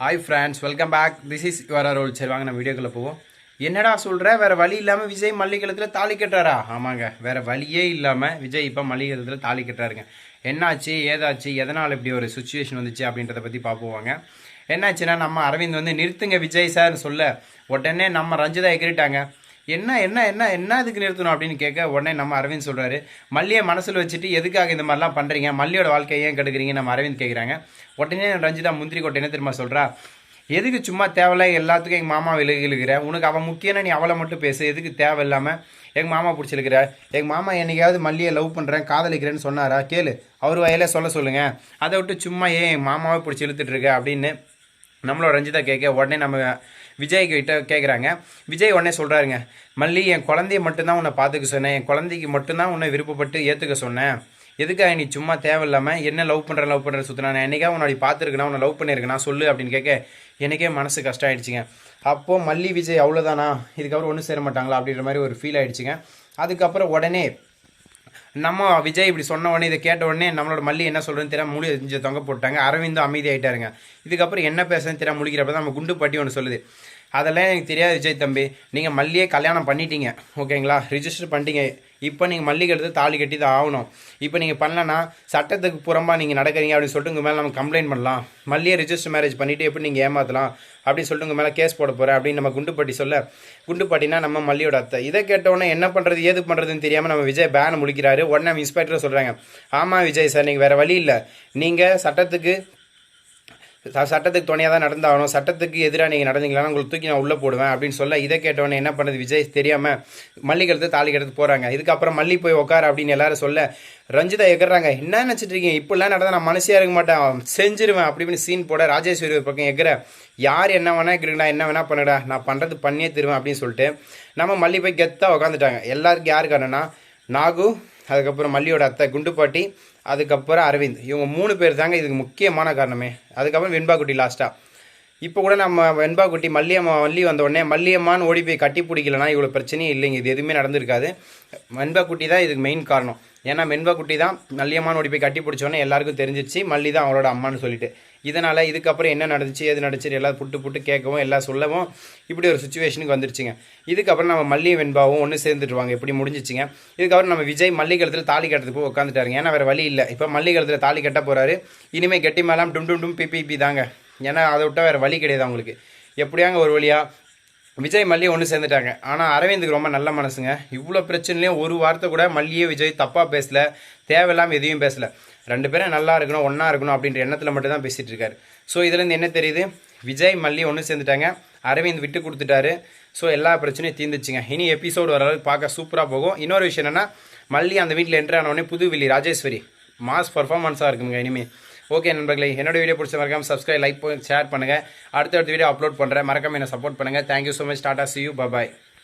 Hi friends welcome back this is your role சரி வாங்க நம்ம வீடியோக்குள்ளே போவோம். என்னடா சொல்கிற வேறு வழி இல்லாமல் விஜய் மல்லிகளத்தில் தாலி கட்டுறாரா? ஆமாங்க. வேறு வழியே இல்லாமல் விஜய் இப்போ மல்லிகளத்தில் தாலி கட்டுறாருங்க. என்னாச்சு? ஏதாச்சு? எதனால் இப்படி ஒரு சுச்சுவேஷன் வந்துச்சு அப்படின்றத பற்றி பார்ப்போவாங்க என்னாச்சுன்னா நம்ம அரவிந்த் வந்து நிறுத்துங்க விஜய் சார் சொல்ல. உடனே நம்ம ரஞ்சிதா எகிரிட்டாங்க. என்ன என்ன என்ன என்ன இதுக்கு நிறுத்தணும் அப்படின்னு கேட்க உடனே நம்ம அரவிந்த் சொல்கிறாரு மல்லியை மனசில் வச்சுட்டு எதுக்காக இந்த மாதிரிலாம் பண்ணுறீங்க மல்லியோட வாழ்க்கையை ஏன் கெடுக்குறீங்க? நம்ம அரவிந்த் கேட்குறாங்க உடனே ரஞ்சிதா முந்திரி கொட்டை என்ன தெரியுமா சொல்கிறா எதுக்கு சும்மா தேவையில்ல? எல்லாத்துக்கும் எங்கள் மாமா விலகிலுக்கிற உனக்கு அவன் முக்கியம்னா நீ அவளை மட்டும் பேசு. எதுக்கு தேவை இல்லாமல் எங்கள் மாமா பிடிச்சிருக்கிற எங்கள் மாமா என்னைக்காவது மல்லியை லவ் பண்ணுறேன் காதலிக்கிறேன்னு சொன்னாரா? கேளு. அவர் வயலே சொல்ல சொல்லுங்கள் அதை விட்டு சும்மா ஏன் எங்கள் மாமாவை பிடிச்சி இழுத்துட்டுருக்க அப்படின்னு நம்மளோட ரஞ்சிதா கேட்க உடனே நம்ம விஜய் கிட்ட கேட்குறாங்க விஜய் உடனே சொல்கிறாருங்க மல்லி என் குழந்தைய மட்டும்தான் உன்னை பார்த்துக்க சொன்னேன். என் குழந்தைக்கு மட்டும்தான் உன்னை விருப்பப்பட்டு ஏற்றுக்க சொன்னேன். எதுக்காக நீ சும்மா தேவையில்லாமல் என்ன லவ் பண்ணுற லவ் பண்ணுற சுற்றினா நான் என்னைக்கா உன்னை பார்த்துருக்கேன் உன்னை லவ் பண்ணியிருக்கேன் சொல்லு அப்படின்னு கேட்க எனக்கே மனசு கஷ்டம் ஆயிடுச்சுங்க அப்போது மல்லி விஜய் அவ்வளோதானா இதுக்கப்புறம் ஒன்றும் சேர மாட்டாங்களா அப்படின்ற மாதிரி ஒரு ஃபீல் ஆகிடுச்சிங்க அதுக்கப்புறம் உடனே நம்ம விஜய் இப்படி சொன்ன உடனே இதை கேட்ட உடனே நம்மளோட மல்லி என்ன சொல்கிறேன்னு தெரியாமல் முழு செஞ்சு தொங்க போட்டாங்க அரவிந்தும் அமைதியாயிட்டாருங்க இதுக்கப்புறம் என்ன பேசுறதுன்னு தெரியாம முழிக்கிறப்ப தான் நம்ம குண்டு பாட்டி ஒன்று சொல்லுது. அதெல்லாம் எனக்கு தெரியாது விஜய் தம்பி. நீங்கள் மல்லியே கல்யாணம் பண்ணிட்டீங்க. ஓகேங்களா? ரிஜிஸ்டர் பண்ணிட்டீங்க. இப்போ நீங்கள் மல்லிகை எடுத்து தாலி கட்டி தான் ஆகணும். இப்போ நீங்கள் பண்ணலன்னா சட்டத்துக்கு புறம்பாக நீங்கள் நடக்கிறீங்க அப்படின்னு சொல்லிட்டு உங்கள் மேலே நம்ம கம்ப்ளைண்ட் பண்ணலாம். மல்லியை ரிஜிஸ்டர் மேரேஜ் பண்ணிவிட்டு எப்படி நீங்கள் ஏமாற்றலாம் அப்படின்னு சொல்லிட்டு உங்கள் மேலே கேஸ் போட போகிறேன் அப்படின்னு நம்ம குண்டுப்பட்டி சொல்ல குண்டுப்பாட்டினா நம்ம மல்லியோட அத்தை. இதை கேட்டவுடனே என்ன பண்ணுறது ஏது பண்ணுறதுன்னு தெரியாமல் நம்ம விஜய் பேனை முடிக்கிறாரு உடனே இன்ஸ்பெக்டர் சொல்கிறாங்க ஆமாம் விஜய் சார் நீங்கள் வேறு வழி இல்லை. நீங்கள் சட்டத்துக்கு சட்டத்துக்கு துணையாக தான் நடந்தாகணும். சட்டத்துக்கு எதிராக நீங்கள் நடந்தீங்களா? உங்களுக்கு தூக்கி நான் உள்ளே போடுவேன். அப்படின்னு சொல்ல இதை கேட்டவொடனே என்ன பண்ணுது விஜய்? தெரியாமல் மல்லிகை தாலி கெடுத்து போகிறாங்க இதுக்கப்புறம் மல்லி போய் உட்கார அப்படின்னு எல்லாரும் சொல்ல ரஞ்சிதா எகிறாங்க என்ன நினச்சிட்டு இருக்கீங்க இப்படிலாம் நடந்தால் நான் மனசியாக இருக்க மாட்டேன். செஞ்சிருவேன். அப்படி இப்படின்னு சீன் போட ராஜேஸ்வரி ஒரு பக்கம் எகிற யார் என்ன வேணா இருக்கிறீங்களா என்ன வேணா பண்ணுடா. நான் பண்ணுறது பண்ணியே தருவேன். அப்படின்னு சொல்லிட்டு நம்ம மல்லி போய் கெத்தாக உட்காந்துட்டாங்க எல்லாருக்கும் யாரு நாகு அதுக்கப்புறம் மல்லியோட அத்தை குண்டுப்பாட்டி அதுக்கப்புறம் அரவிந்த். இவங்க மூணு பேர் தாங்க இதுக்கு முக்கியமான காரணமே. அதுக்கப்புறம் வெண்பாக்குட்டி லாஸ்ட்டாக இப்போ கூட நம்ம வெண்பாக்குட்டி மல்லியம்மா மல்லி வந்த உடனே மல்லியம்மான்னு ஓடி போய் கட்டி பிடிக்கலனா இவ்வளோ பிரச்சனையும் இல்லைங்க. இது எதுவுமே நடந்திருக்காது. வெண்பாக்குட்டி தான் இதுக்கு மெயின் காரணம். ஏன்னா குட்டி தான் மல்லியம்மான் ஓடி போய் கட்டி பிடிச்சோன்னே எல்லாருக்கும் தெரிஞ்சிச்சு. மல்லி தான் அவளோட அம்மான்னு சொல்லிட்டு. இதனால் இதுக்கப்புறம் என்ன நடந்துச்சு எது நடந்துச்சு எல்லாம் புட்டு புட்டு கேட்கவும் எல்லாம் சொல்லவும் இப்படி ஒரு சுச்சுவேஷனுக்கு வந்துருச்சுங்க. இதுக்கப்புறம் நம்ம மல்லி வெண்பாவும் ஒன்று சேர்ந்துட்டுருவாங்க. இப்படி முடிஞ்சிச்சுங்க. இதுக்கப்புறம் நம்ம விஜய் மல்லிகளத்தில் தாலி கட்டுறதுக்கு போய் உட்காந்துட்டாருங்க ஏன்னா வேறு வழி இல்லை. இப்போ மல்லிகளத்தில் தாலி கட்ட போகிறாரு இனிமேல் கெட்டி மேலாம் டும் டும் டும் பி பி பி தாங்க. ஏன்னா அதை விட்டால் வேறு வழி கிடையாது அவங்களுக்கு. எப்படியாங்க ஒரு வழியாக விஜய் மல்லி ஒன்று சேர்ந்துட்டாங்க. ஆனால் அரவிந்துக்கு ரொம்ப நல்ல மனசுங்க. இவ்வளோ பிரச்சனையும் ஒரு வார்த்தை கூட மல்லியே விஜய் தப்பாக பேசலை. தேவையில்லாமல் எதையும் பேசலை. ரெண்டு பேரும் நல்லா இருக்கணும் ஒன்றா இருக்கணும் அப்படின்ற எண்ணத்தில் மட்டும் தான் பேசிகிட்டு இருக்காரு ஸோ இதுலேருந்து என்ன தெரியுது? விஜய் மல்லி ஒன்று சேர்ந்துட்டாங்க. அரவிந்த் விட்டு கொடுத்துட்டாரு. ஸோ எல்லா பிரச்சனையும் தீர்ந்துச்சுங்க இனி எபிசோடு வர அளவுக்கு பார்க்க சூப்பராக போகும். இன்னொரு விஷயம் என்னென்னா மல்லி அந்த வீட்டில் என்ட்ரு ஆனவுடனே புதுவில்லி ராஜேஸ்வரி. மாஸ் பர்ஃபார்மன்ஸாக இருக்குங்க இனிமேல் ஓகே நண்பர்களே என்னோட வீடியோ பிடிச்ச மறக்காம சப்ஸ்கிரைப் லைக் ஷேர் பண்ணுங்கள் அடுத்தடுத்த வீடியோ அப்லோட் பண்ணுறேன் மறக்காம என்ன சப்போர்ட் பண்ணுங்கள் thank you so much tata see you bye